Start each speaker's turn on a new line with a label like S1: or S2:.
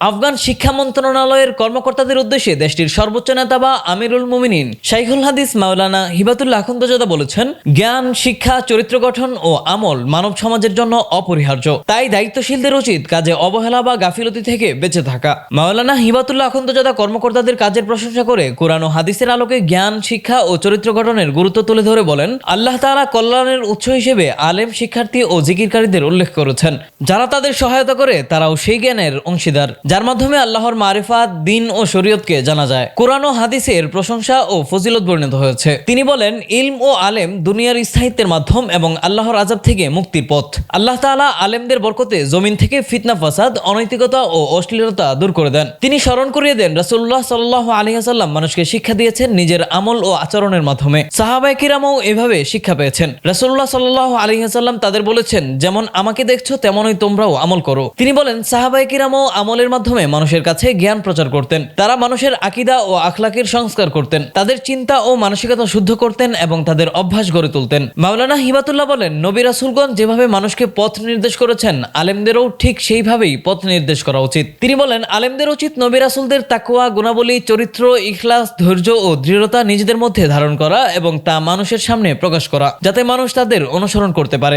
S1: আফগান শিক্ষা মন্ত্রণালয়ের কর্মকর্তাদের উদ্দেশ্যে দেশটির সর্বোচ্চ নেতা বা আমিরুল মুমিনিন শাইখুল হাদিস মাওলানা হিবাতুল্লাহ আখন্দজাদা বলেছেন, জ্ঞান, শিক্ষা, চরিত্র গঠন ও আমল মানব সমাজের জন্য অপরিহার্য। তাই দায়িত্বশীলদের উচিত কাজে অবহেলা বা গাফিলতি থেকে বেঁচে থাকা। মাওলানা হিবাতুল্লাহ আখন্দজাদা কর্মকর্তাদের কাজের প্রশংসা করে কোরআন ও হাদিসের আলোকে জ্ঞান, শিক্ষা ও চরিত্র গঠনের গুরুত্ব তুলে ধরে বলেন, আল্লাহ তাআলা কল্যাণের উৎস হিসেবে আলেম, শিক্ষার্থী ও জিকিরকারীদের উল্লেখ করেছেন। যারা তাদের সহায়তা করে তারাও সেই জ্ঞানের অংশীদার। যার মাধ্যমে আল্লাহর মারিফাত, দিন ও শরীয়তকে জানা যায়। কোরআন ও হাদিসের প্রশংসা ও ফজিলত বর্ণিত হয়েছে। তিনি বলেন, ইলম ও আলেম দুনিয়ার স্থায়িত্বের মাধ্যম এবং আল্লাহর আজাব থেকে মুক্তির পথ। আল্লাহ তাআলা আলেমদের বরকতে জমিন থেকে ফিতনা, ফাসাদ, অনৈতিকতা ও অশ্লীলতা দূর করে দেন। তিনি স্মরণ করিয়ে দেন, রাসূলুল্লাহ সাল্লাল্লাহু আলাইহি ওয়াসাল্লাম মানুষকে শিক্ষা দিয়েছেন নিজের আমল ও আচরণের মাধ্যমে। সাহাবায়ে কিরামও এভাবে শিক্ষা পেয়েছেন। রাসূলুল্লাহ সাল্লাল্লাহু আলাইহি ওয়াসাল্লাম তাদের বলেছেন, যেমন আমাকে দেখছ, তেমনই তোমরাও আমল করো। তিনি বলেন, সাহাবায়ে কিরামও আমলের মাধ্যমে মানুষের কাছে জ্ঞান প্রচার করতেন। তারা মানুষের আকিদা ও আখলাকের সংস্কার করতেন। তাদের চিন্তা ও মানসিকতা শুদ্ধ করতেন এবং তাদের অভ্যাস গড়ে তুলতেন। মাওলানা হিবাতুল্লাহ বলেন, নবী রাসূলগণ যেভাবে মানুষকে পথ নির্দেশ করেছেন, আলেমদেরও ঠিক সেইভাবেই পথ নির্দেশ করা উচিত। তিনি বলেন, আলেমদের উচিত নবী রাসুলদের তাকওয়া, গুণাবলী, চরিত্র, ইখলাস, ধৈর্য ও দৃঢ়তা নিজেদের মধ্যে ধারণ করা এবং তা মানুষের সামনে প্রকাশ করা, যাতে মানুষ তাদের অনুসরণ করতে পারে।